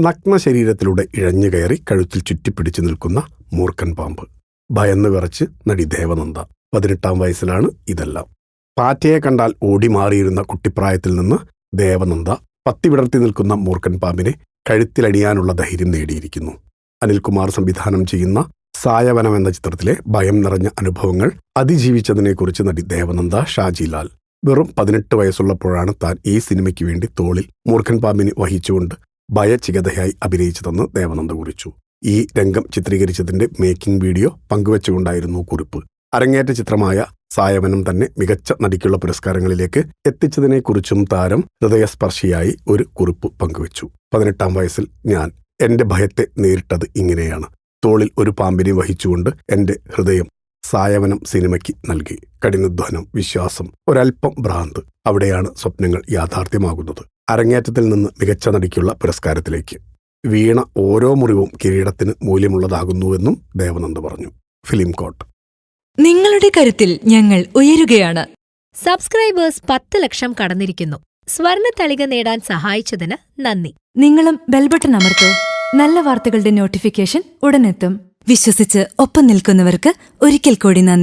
നഗ്ന ശരീരത്തിലൂടെ ഇഴഞ്ഞു കയറി കഴുത്തിൽ ചുറ്റിപ്പിടിച്ചു നിൽക്കുന്ന മൂർഖൻ പാമ്പ്. ഭയന്ന് വിറച്ച് നടി ദേവനന്ദ. പതിനെട്ടാം വയസ്സിലാണ് ഇതെല്ലാം. പാറ്റയെ കണ്ടാൽ ഓടി മാറിയിരുന്ന കുട്ടിപ്രായത്തിൽ നിന്ന് ദേവനന്ദ പത്തി വിടർത്തി നിൽക്കുന്ന മൂർഖൻ പാമ്പിനെ കഴുത്തിലണിയാനുള്ള ധൈര്യം നേടിയിരിക്കുന്നു. അനിൽകുമാർ സംവിധാനം ചെയ്യുന്ന സായവനം എന്ന ചിത്രത്തിലെ ഭയം നിറഞ്ഞ അനുഭവങ്ങൾ അതിജീവിച്ചതിനെക്കുറിച്ച് നടി ദേവനന്ദ ഷാജിലാൽ. വെറും പതിനെട്ട് വയസ്സുള്ളപ്പോഴാണ് താൻ ഈ സിനിമയ്ക്ക് വേണ്ടി തോളിൽ മൂർഖൻ പാമ്പിനെ വഹിച്ചുകൊണ്ട് ഭയചികതയായി അഭിനയിച്ചതെന്ന് ദേവനന്ദ കുറിച്ചു. ഈ രംഗം ചിത്രീകരിച്ചതിന്റെ മേക്കിംഗ് വീഡിയോ പങ്കുവച്ചുകൊണ്ടായിരുന്നു കുറിപ്പ്. അരങ്ങേറ്റ ചിത്രമായ സായവനം തന്നെ മികച്ച നടിക്കുള്ള പുരസ്കാരങ്ങളിലേക്ക് എത്തിച്ചതിനെക്കുറിച്ചും താരം ഹൃദയസ്പർശിയായി ഒരു കുറിപ്പ് പങ്കുവച്ചു. പതിനെട്ടാം വയസ്സിൽ ഞാൻ എന്റെ ഭയത്തെ നേരിട്ടത് ഇങ്ങനെയാണ്. തോളിൽ ഒരു പാമ്പിനെ വഹിച്ചുകൊണ്ട് എന്റെ ഹൃദയം സായവനം സിനിമയ്ക്ക് നൽകി. കഠിനാധ്വാനം വിശ്വാസം ഒരൽപ്പം ഭ്രാന്ത് അവിടെയാണ് സ്വപ്നങ്ങൾ യാഥാർത്ഥ്യമാകുന്നത്. അരങ്ങേറ്റത്തിൽ നിന്ന് മികച്ച നടിക്കുള്ള പുരസ്കാരത്തിലേക്ക്. വീണ ഓരോ മുറിവും കിരീടത്തിന് മൂല്യമുള്ളതാകുന്നുവെന്നും ദേവനന്ദ് പറഞ്ഞു. ഫിലിം കോട്ട്. നിങ്ങളുടെ കരുത്തിൽ ഞങ്ങൾ ഉയരുകയാണ്. സബ്സ്ക്രൈബേഴ്സ് പത്ത് ലക്ഷം കടന്നിരിക്കുന്നു. സ്വർണ തളിക നേടാൻ സഹായിച്ചതിന് നന്ദി. നിങ്ങളും ബെൽബട്ടൺ അമർത്തോ. നല്ല വാർത്തകളുടെ നോട്ടിഫിക്കേഷൻ ഉടനെത്തും. വിശ്വസിച്ച് ഒപ്പം നിൽക്കുന്നവർക്ക് ഒരിക്കൽ കൂടി നന്ദി.